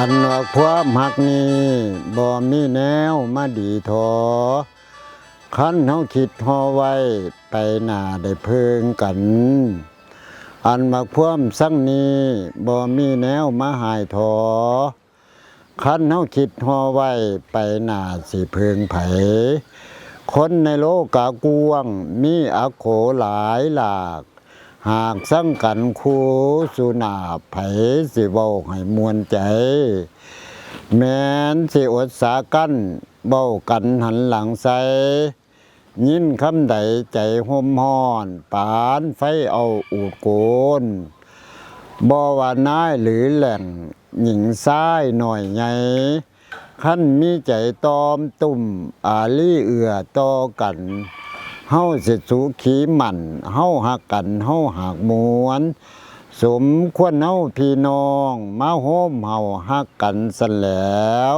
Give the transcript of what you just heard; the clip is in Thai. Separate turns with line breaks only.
อันว่าความหักนี้บ่มีแนวมาดีทอคันเฮาคิดฮอไว้ไปหน้าได้เพิงกัน อันว่าความสั่งนี้บ่มีแนวมาหายทอคันเฮาคิดฮอไว้ไปหน้าสิเพิงไผ คนในโลกกากวงมีอโขหลายหลาก หากสั่งกันคูสุนาไผสิเว้าให้มวนใจ แม้นสิอดสากันเบ้ากันหันหลังใสยินคำใดใจห่มห้อนปานไฟเอาอูดโกนบ่ว่านายหรือแหล่งหญิงซ้ายหน่อยใหญ่ขั้นมีใจตอมตุ่มอาลี่เอือต่อกัน เฮาสิสูขีหมันเฮาหักกันเฮาหักมวน สมควรเฮาพี่น้อง มาโฮมเฮาหักกันสันแล้ว